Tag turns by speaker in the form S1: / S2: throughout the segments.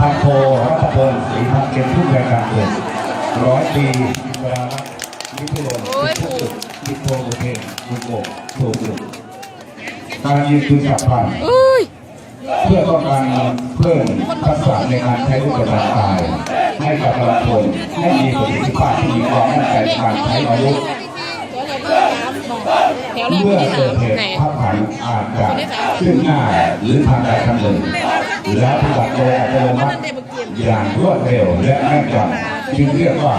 S1: พันโทรัตพลศรีพันเก็บผู้ในวยการเกิดร้อยปีเวลาวิทยาลัยทุกจุดทิโทอุเทนบุโกะโทบุกการยืนคือฉับพลัน
S2: อุ้ย
S1: เพื่อต้องการเพิ่มทักษะในการใช้รูปแบบกาย ให้กับกำลังพลให้มีประสิทธิภาพที่มีความมั่นใจในการใช้อาวุธ
S2: แถวแรก
S1: เมื่อ
S2: ที่
S1: เกิด
S2: สาม
S1: เหตุ
S2: ไหน
S1: ภาพผันอาจจะขึ้นหน้าหรือทางใดทางหนึ่งแล้วปฏิบัติโดยอัตโนมัติอย่างรวดเร็วและแม่นยำจึงเรียกว่า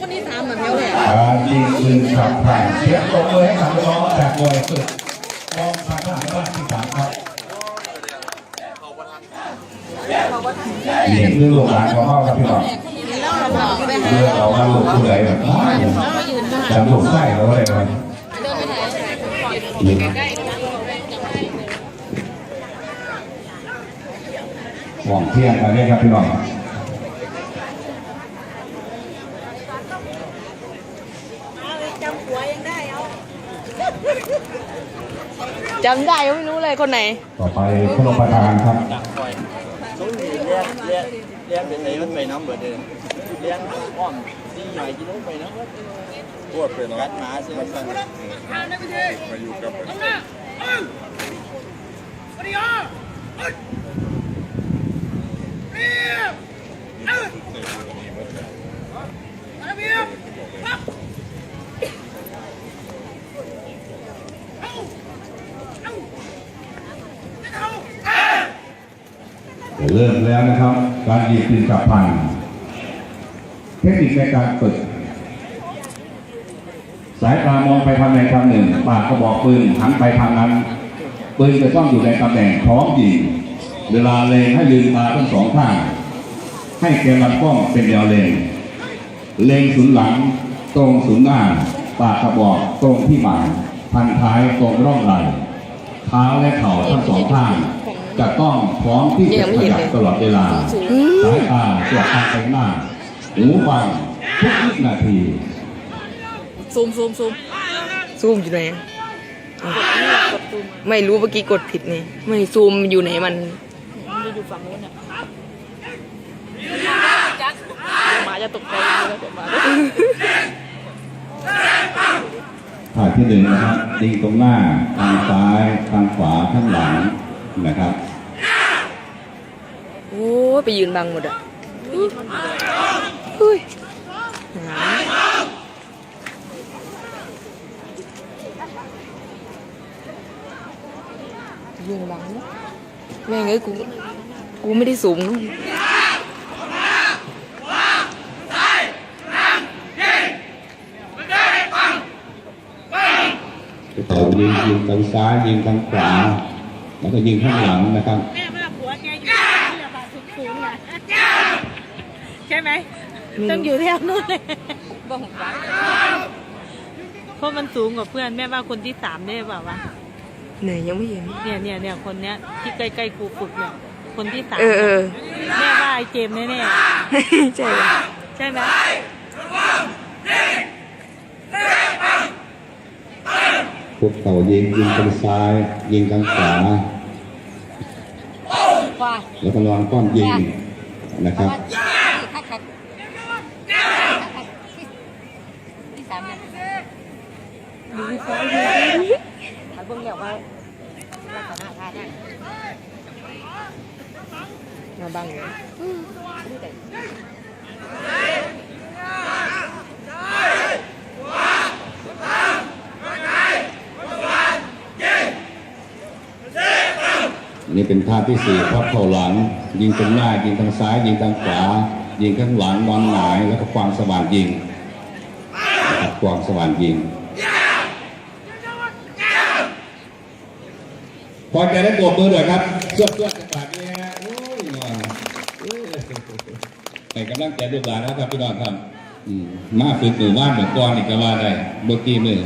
S2: คนที่สามเหมือนแถวแรก
S1: การยิงปืนขับผ่านเสียงตบมือให้กับน้องๆจากหน่วยฝึกกองพันทหารราบที่สามครับนี่คือลูกหลานของพ่อครับพี่น้องเรือเรามาลูกผู้ใดแบบจำลูกไส้เราอะไรกั นหว่องเที่ยงมาเรียกครับพี่น้อง
S2: จำได้ยังไม่รู้เลยคนไหน
S1: ต่อไปพระรประธานครับ
S3: số gì len len len để thấy nó mày nó bữa đường len con đi ngoài chứ nó mày nó hết
S4: ปวดไปเนาะ
S3: cắt má xem
S4: มาอยู่กับ
S1: เริ่มแล้วนะครับ การยิงปืนกับพันเทคนิคในการฝึก สายตามองไปทางใดทางหนึ่ง ปากก็บอกปืนหันไปทางนั้น ปืนจะต้องอยู่ในตำแหน่งพร้อมยิง เวลาเลงให้ลืมตาทั้งสองข้าง ให้แกนลำกล้องเป็นแนวเลง เลงศูนย์หลัง ตรงศูนย์หน้า ปากกระบอกตรงที่หมายพันท้ายตรงร่องไหล่เท้าและเข่าทั้งสองข้าง จะต้องพร้อมที่จะขยับตลอดเวลาสายตาตรวจทางไปหน้าหูฟังทุกวินาที
S2: ซูมซูมซูมซูมอยู่ไหนอะอะไม่รู้เมื่อกี้กดผิดนี่ไม่ซูมอยู่ไหนมันอยู่ฝั่งนู้นอะหมาจะตกใจแล้วเดี๋ยวหมา
S1: ถ่ายที่หนึ่งนะครับยิงตรงหน้าทางซ้ายทางขวาข้างหลัง นะครับ
S2: โอ้ยไปยืนบังหมดอะเฮ้ยหายืนบังนะแม่งเอ้ยกูกูไม่ได้สูงนะ
S1: ต่อยิงยิงทางซ้ายยิงทางขวา แล้วก็ยิงข้างหลังนะครับ
S5: แม่ว่าผัวแกอยู่ที่ระบาดสูงๆนะใช่ไหมต้องอยู่แถวนู้นเลยเพราะมันสูงกว่าเพื่อนแม่ว่าคนที่สามได้เปล่าวะ
S2: ไหนยังไม่เห็น
S5: เนี่ยเนี่ยเนี่ยคนเนี้ยที่ใกล้ๆครูฝึกเนี่ยคนที่สาม
S2: เออเออ
S5: แม่ว่าไอ้เจมส์แน่
S2: ใช่ปะ
S5: ๆใช่ไหม
S1: พวกเขายิงยิงทางซ้าย ยิงทางขวา แล้วก็ลองก้อนยิงนะครับ
S2: มาบังเลย
S1: อันนี้เนี่เป็นภาที่สี่พับเข่าหลัง ยิงตรงหน้ายิงทางซ้าย ยิงทางขวา ยิงข้างหลังนอนหงายแล้วก็ความสว่างยิงความสว่างยิงพอใจได้โบกมือหน่อยครับเสื้อเสื้อจังหวะนี้ฮะโอ้ยหน่อยโอ้ยให้กำลังใจลูกหลานนะครับพี่น้องครับมาฝึกหมู่บ้านเหมือนก่อนอีกก็ว่าได้บกี้มือ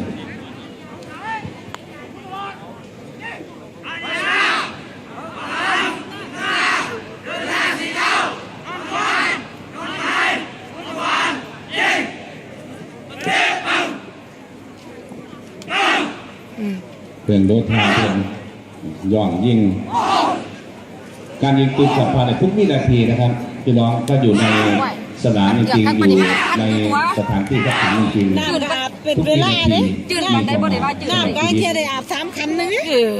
S1: เพื่อนโดดทางเพื่อนย่องยิงการยิงปืนฉับพลันในทุกวินาทีนะครับพี่น้องก็อยู่ในสนามจริงๆอยู่ในสถานที่ทักษะจริงๆ
S5: น้ำอาบเป็นเวลาเด้
S2: จืดมันได้บ่ได้ว่าจืด
S5: น้ำก็ให้เทียได้อาบสามคำนึง
S2: เออ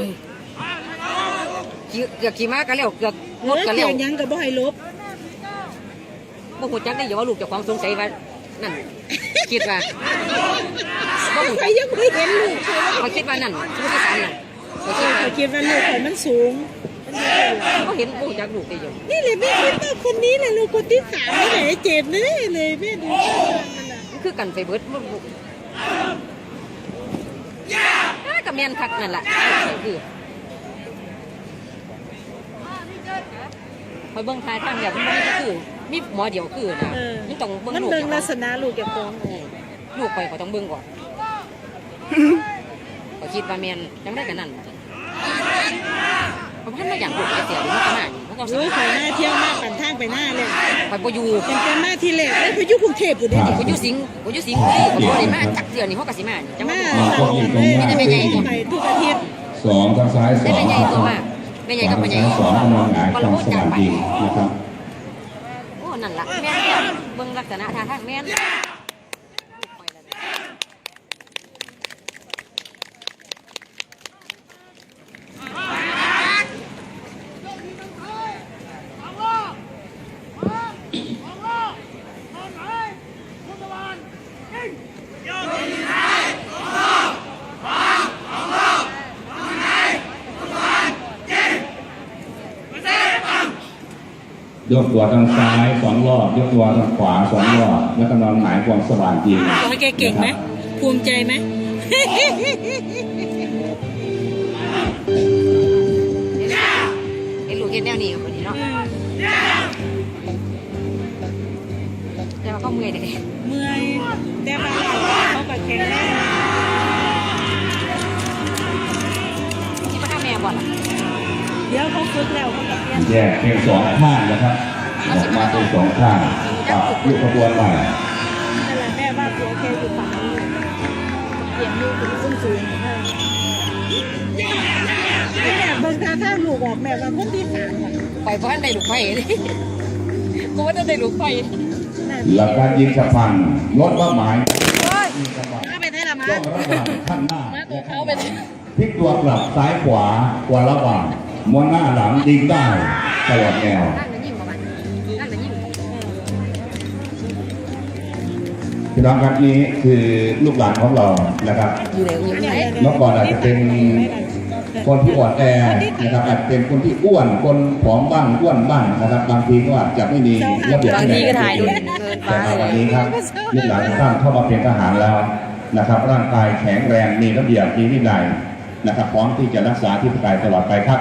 S2: เกือกขี่ม้าก็เร็วเกือกงดก็
S5: เที
S2: เร็
S5: ยวยังก็บ่ให้ลบ
S2: บ่ฮู้จักได้อย่าว่าลูกเจ้าของสงสัยว่า นั่น คิดว่าบ่ฮู้
S5: ใคร
S2: จัก
S5: ยังไม่เห็นลูกเลย
S2: เขาคิดว่านั่นผู้ที่สามน่ะเขาคิดว่า
S5: เขาคิดว่าลูกข่อยมันสูง
S2: เขาเห็นบ่ฮู้จักลูกได้อยู่
S5: นี่เลยแม่คิดว่าคนนี้แหละลูกคนที่สามนี่แหละเจ็บเลยเลยแม่ดูมันอะ
S2: มันคือกันไปเบิดบ่บ่อ่าก็แม่นคักนั่นล่ะคือ อยเบิ่งทายทางแบบมันบ่มีคือมีหมอเดียวคือนะ
S5: เออ
S2: มันต้องเบิ่ง
S5: มัน
S2: ลูก
S5: เบิ่ง
S2: เจ้าข
S5: ลั
S2: อกง
S5: ษณะลูกแกของ
S2: เออลูกไปเขาต้องเบิ่งก่อนเขาคิดว่าแมนยังได้กันนั่นเขาพันมาอย่างลูกจะเสียหรือมันก็มาอยู่มันก็
S5: โอ้ยข่อยหน้าเที่ยวมากปั่นทางไปหน้าเลย
S2: คอยบ่อยู่
S5: เป็นเป็นหน้าที่แรกเลยพายุกรุงเทพอยู่เด้
S1: ครับ
S2: บ่อยู่สิงห์บ่อยู่สิงห์บุรีก็บ่ได้มาจักเทื่อนี่เขาก็สิมานี่จัง
S5: มา
S2: ว่า
S5: ตลอดเลยไปทุกอาทิตย์
S1: สองทางซ้ายส
S2: ได้
S1: อง
S2: แม่ใหญ่
S1: ครับ
S2: ตัวมากแม่ใหญ่กับ
S1: ทา
S2: แม่
S1: ง
S2: ใหญ่
S1: ซ้ายสองกำลังหงายกองสนามยิงนะครับ
S2: โอ้ นั่นล่ะแม่นเบิ่งลักษณะท่าทางแม่นไปแล้วเนี่ย
S1: ยกตัวทางซ้ายสองรอบ ยกตัวทางขวาสองรอบ แล้วกำลังหงายกองสว่างยิง
S5: ขอให้แกเก่งไหมภูมิใจไหม
S2: เห็นลูกเห็นแนวนี้คนนี้เนาะแต่ว่าเขาเมื่อยเด้
S5: เมื่อยแต่บางเขาก็แข็งแรง
S2: คิดว่าถ้าแม่บ่ล่ะ
S5: เดี๋ยวเขาฝึกแล้วเขาก็เรียน
S1: แยกเป็นสองข้างนะครับออกมาเป็นสองข้างกับลูกขบวนใหม่
S5: นั่นแหละแม่ว่าตัวแกอยู่ฝั่งนี้เสียงลูกถึงสูงสูงๆแม่เบิ่งตาท่าลูกออกแม่ว่าคนที่สามอะ
S2: ปล่อยเพราะอันได้ลูกไฟเลยกูว่าจะได้ลูกไฟ
S5: นั่น
S1: หลักการยิงสะพันลดว่าหมาย
S5: ถ้าไปได้ละมา
S1: ต้องระหว่างข้างหน้า
S5: มาตัวเขาไปเลย
S1: พลิกตัวกลับซ้ายขวาควรระหว่าง ม้วนหน้าหลังยิงได้ตลอดแนว
S2: นั่นน่ะยิ้มประมาณนั่นน่ะยิ้ม
S1: พี่น้องครับนี้คือลูกหลานของเรานะครับ
S2: อยู่ไหนอยู่ไหน
S1: เมื่อก่อนอาจจะเป็นคนที่อ่อนแอนะครับอาจเป็นคนที่อ้วนคนผอมบ้างอ้วนบ้างนะครับ บางทีก็อาจจะไม่มีระเบียบบา
S2: ง
S1: วินั
S2: ที
S1: ย
S2: ก็ถ่ายดูเกินไป
S1: แต่มาวันนี้ครับลูกหลานทุกท่านเข้ามาเป็นทหารแล้วนะครับ ร่างกายแข็งแรงมีระเบียบมีวินัยนะครับพร้อมที่จะรักษาที่ปไตยตลอดไปครับ